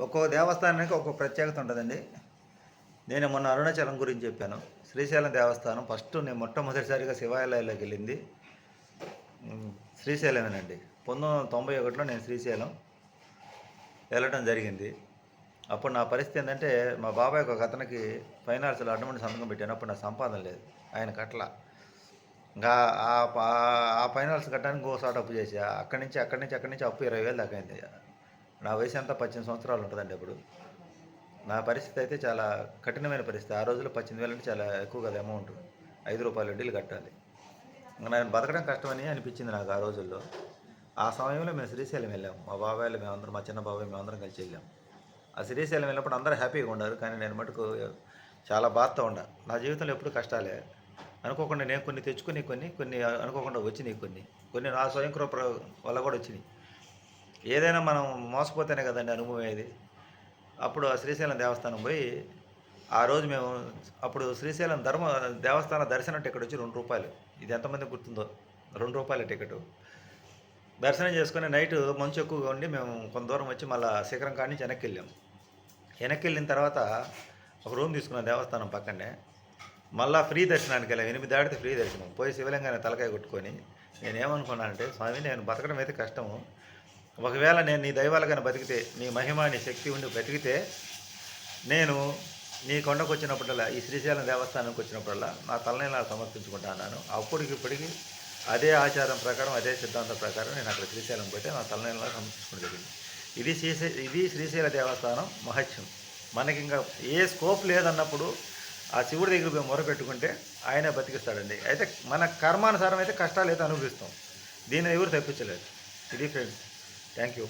ఒక్కో దేవస్థానానికి ఒక్కో ప్రత్యేకత ఉంటుందండి. నేను మొన్న అరుణాచలం గురించి చెప్పాను. శ్రీశైలం దేవస్థానం ఫస్ట్ నేను మొట్టమొదటిసారిగా శివాలయాల్లోకి వెళ్ళింది. శ్రీశైలమేనండి. పంతొమ్మిది వందల తొంభై ఒకటిలో నేను శ్రీశైలం వెళ్ళడం జరిగింది. అప్పుడు నా పరిస్థితి ఏంటంటే మా బాబాయ్ ఒక అతనికి ఫైనాన్షియల్ అడ్డమండి సంతకం పెట్టాను. అప్పుడు నా సంపాదన లేదు. ఆయన కట్ల ఇంకా ఆ ప- ఫైనాన్స్ కట్టడానికి ఇంకోసారి అప్పు చేసా అక్కడి నుంచి అక్కడి నుంచి అక్కడి నుంచి అప్పు ఇరవై వేలు దాకా అయింది. నా వయసు అంతా పద్దెనిమిది సంవత్సరాలు ఉంటుందండి అప్పుడు. నా పరిస్థితి అయితే చాలా కఠినమైన పరిస్థితి. ఆ రోజుల్లో పద్దెనిమిది వేలు అంటే చాలా ఎక్కువ కదా అమౌంట్. ఐదు రూపాయలు వడ్డీలు కట్టాలి. ఇంకా నేను బతకడం కష్టమని అనిపించింది నాకు ఆ రోజుల్లో. ఆ సమయంలో మేము శ్రీశైలం వెళ్ళాం మా బాబాయ్లు మేమందరం మా చిన్న బాబాయ్ మేమందరం కలిసి వెళ్ళాం. ఆ శ్రీశైలం వెళ్ళినప్పుడు అందరూ హ్యాపీగా ఉన్నారు. కానీ నేను మటుకు చాలా బాధతో ఉండా నా జీవితంలో ఎప్పుడు కష్టాలే అనుకోకుండా నేను కొన్ని తెచ్చుకుని కొన్ని కొన్ని అనుకోకుండా వచ్చినాయి కొన్ని. కొన్ని నా స్వయం కృప వల్ల కూడా వచ్చినాయి. ఏదైనా మనం మోసపోతేనే కదండి అనుభవం ఏది? అప్పుడు ఆ శ్రీశైలం దేవస్థానం పోయి ఆ రోజు మేము అప్పుడు శ్రీశైలం ధర్మ దేవస్థాన దర్శనం టికెట్ వచ్చి రెండు రూపాయలు. ఇది ఎంతమంది గుర్తుందో? రెండు రూపాయల టికెట్. దర్శనం చేసుకుని నైట్ మంచు ఎక్కువగా ఉండి మేము కొంత దూరం వచ్చి మళ్ళీ శిఖరం కాడి నుంచి వెనక్కి వెళ్ళాం. వెనక్కి వెళ్ళిన తర్వాత ఒక రూమ్ తీసుకున్నాం దేవస్థానం పక్కనే. మళ్ళా ఫ్రీ దర్శనానికి వెళ్ళాం. ఎనిమిది దాటితే ఫ్రీ దర్శనం. పోయి శివలింగాన్ని తలకాయ కొట్టుకొని నేనేమనుకున్నానంటే స్వామి నేను బతకడం అయితే కష్టము. ఒకవేళ నేను నీ దైవాలుగా బతికితే నీ మహిమ నీ శక్తి ఉండి బతికితే నేను నీ కొండకు వచ్చినప్పుడల్లా ఈ శ్రీశైలం దేవస్థానంకి వచ్చినప్పుడల్లా నా తలనీలా సమర్పించుకుంటాను అప్పటికి ఇప్పటికి అదే ఆచారం ప్రకారం అదే సిద్ధాంతం ప్రకారం నేను అక్కడ శ్రీశైలం పోతే నా తలనీలా సమర్పించుకుని జరిగింది. ఇది శ్రీశై ఇది శ్రీశైల దేవస్థానం మహత్యం. మనకి ఇంకా ఏ స్కోప్ లేదన్నప్పుడు ఆ శివుడి దగ్గర పోయి మొరపెట్టుకుంటే ఆయనే బతికిస్తాడండి. అయితే మన కర్మానుసారం అయితే కష్టాలు అయితే అనుభవిస్తాం. దీన్ని ఎవరు తప్పించలేదు. ఇది ఫ్రెండ్స్. Thank you.